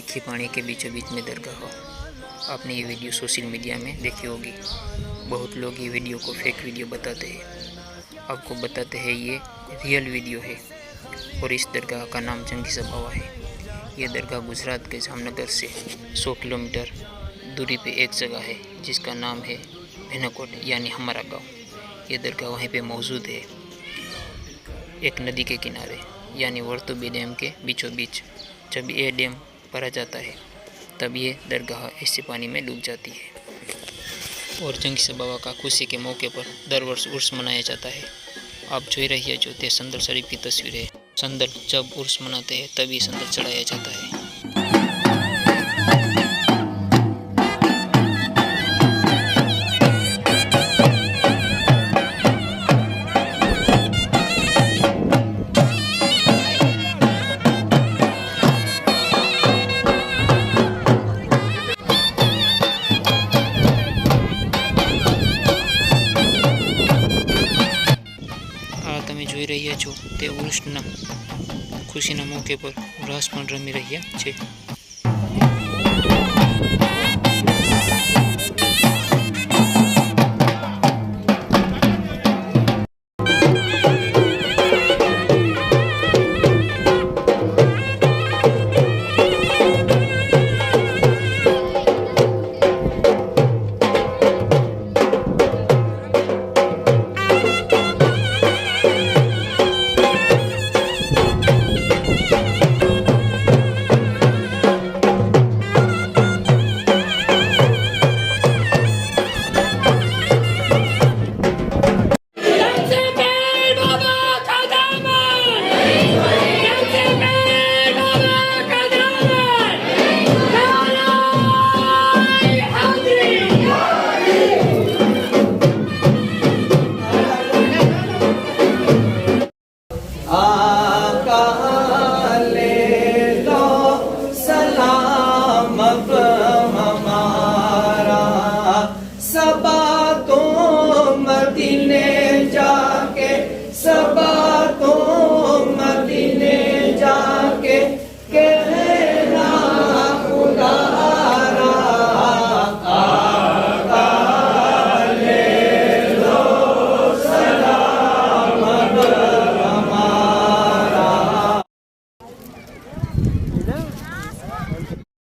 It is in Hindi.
पानी के बीचों बीच में दरगाह हो। आपने ये वीडियो सोशल मीडिया में देखी होगी। बहुत लोग ये वीडियो को फेक वीडियो बताते हैं। आपको बताते हैं ये रियल वीडियो है और इस दरगाह का नाम जंगी सबावा है। ये दरगाह गुजरात के जामनगर से 100 किलोमीटर दूरी पे एक जगह है, जिसका नाम है भेनाकोट, यानी हमारा गाँव। ये दरगाह वहीं पे मौजूद है। एक नदी के किनारे, यानी वर्तुबी डैम के बीचों बीच। जब ये डैम भरा जाता है, तब ये दरगाह ऐसे पानी में डूब जाती है। और जंग से बाबा का खुशी के मौके पर दर वर्ष उर्स मनाया जाता है। आप जो रहिए जो ते संदल शरीफ की तस्वीर है संदल जब उर्स मनाते हैं, तभी संदल चढ़ाया जाता है। આ રહ્યા છો તે ઉર્સના ખુશીના મોકે પર. રાસ પણ રમી રહ્યા છે.